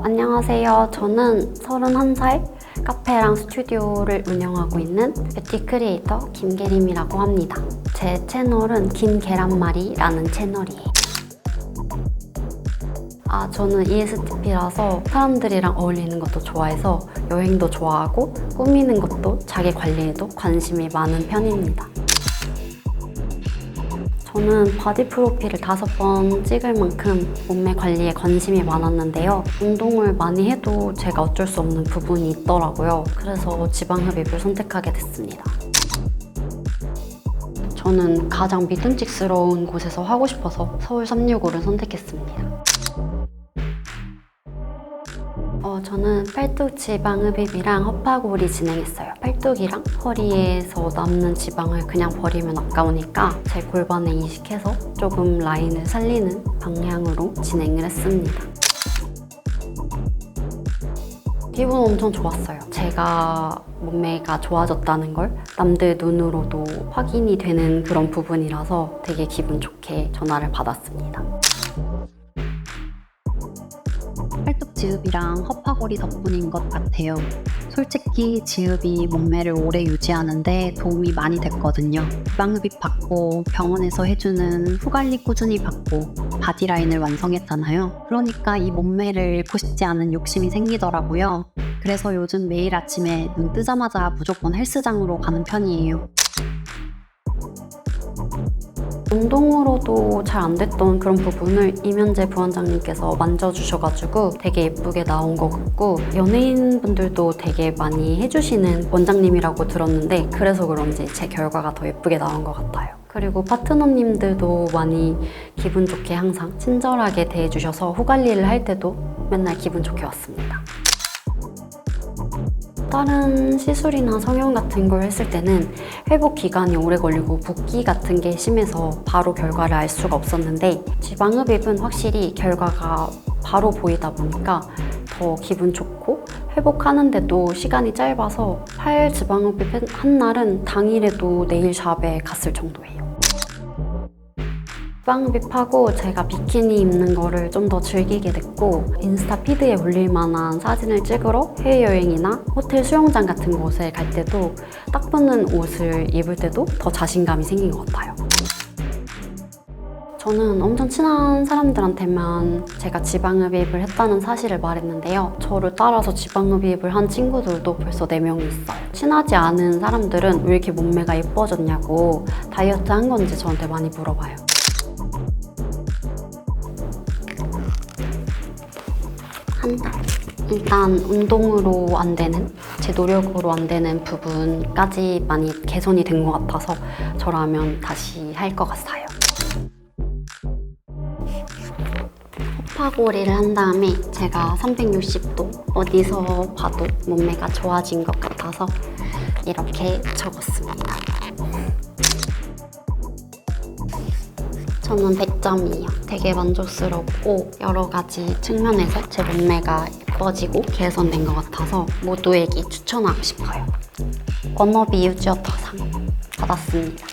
안녕하세요. 저는 31살 카페랑 스튜디오를 운영하고 있는 뷰티 크리에이터 김계림이라고 합니다. 제 채널은 김계란말이라는 채널이에요. 아, 저는 ESTP라서 사람들이랑 어울리는 것도 좋아해서 여행도 좋아하고 꾸미는 것도 자기 관리에도 관심이 많은 편입니다. 저는 바디 프로필을 다섯 번 찍을 만큼 몸매 관리에 관심이 많았는데요. 운동을 많이 해도 제가 어쩔 수 없는 부분이 있더라고요. 그래서 지방 흡입을 선택하게 됐습니다. 저는 가장 믿음직스러운 곳에서 하고 싶어서 서울 365를 선택했습니다. 어, 저는 팔뚝 지방 흡입이랑 허파고리 진행했어요. 팔뚝이랑 허리에서 남는 지방을 그냥 버리면 아까우니까 제 골반에 이식해서 조금 라인을 살리는 방향으로 진행을 했습니다. 기분 엄청 좋았어요. 제가 몸매가 좋아졌다는 걸 남들 눈으로도 확인이 되는 그런 부분이라서 되게 기분 좋게 전화를 받았습니다. 지읍이랑 허파고리 덕분인 것 같아요. 솔직히 지읍이 몸매를 오래 유지하는데 도움이 많이 됐거든요. 지방흡입 받고 병원에서 해주는 후관리 꾸준히 받고 바디라인을 완성했잖아요. 그러니까 이 몸매를 잃고 싶지 않은 욕심이 생기더라고요. 그래서 요즘 매일 아침에 눈 뜨자마자 무조건 헬스장으로 가는 편이에요. 운동으로도 잘 안 됐던 그런 부분을 이면재 부원장님께서 만져주셔가지고 되게 예쁘게 나온 것 같고 연예인분들도 되게 많이 해주시는 원장님이라고 들었는데 그래서 그런지 제 결과가 더 예쁘게 나온 것 같아요. 그리고 파트너님들도 많이 기분 좋게 항상 친절하게 대해주셔서 후 관리를 할 때도 맨날 기분 좋게 왔습니다. 다른 시술이나 성형 같은 걸 했을 때는 회복 기간이 오래 걸리고 붓기 같은 게 심해서 바로 결과를 알 수가 없었는데 지방흡입은 확실히 결과가 바로 보이다 보니까 더 기분 좋고 회복하는데도 시간이 짧아서 팔 지방흡입 한 날은 당일에도 네일샵에 갔을 정도예요. 지방흡입하고 제가 비키니 입는 거를 좀 더 즐기게 됐고 인스타 피드에 올릴 만한 사진을 찍으러 해외여행이나 호텔 수영장 같은 곳에 갈 때도 딱 붙는 옷을 입을 때도 더 자신감이 생긴 것 같아요. 저는 엄청 친한 사람들한테만 제가 지방흡입을 했다는 사실을 말했는데요. 저를 따라서 지방흡입을 한 친구들도 벌써 4명이 있어요. 친하지 않은 사람들은 왜 이렇게 몸매가 예뻐졌냐고 다이어트 한 건지 저한테 많이 물어봐요. 한 달. 일단 운동으로 안 되는, 제 노력으로 안 되는 부분까지 많이 개선이 된 것 같아서 저라면 다시 할 것 같아요. 호파고리를 한 다음에 제가 360도 어디서 봐도 몸매가 좋아진 것 같아서 이렇게 적었습니다. 저는 100점이에요. 되게 만족스럽고 여러 가지 측면에서 제 몸매가 예뻐지고 개선된 것 같아서 모두에게 추천하고 싶어요. 워너비 유지어터상 받았습니다.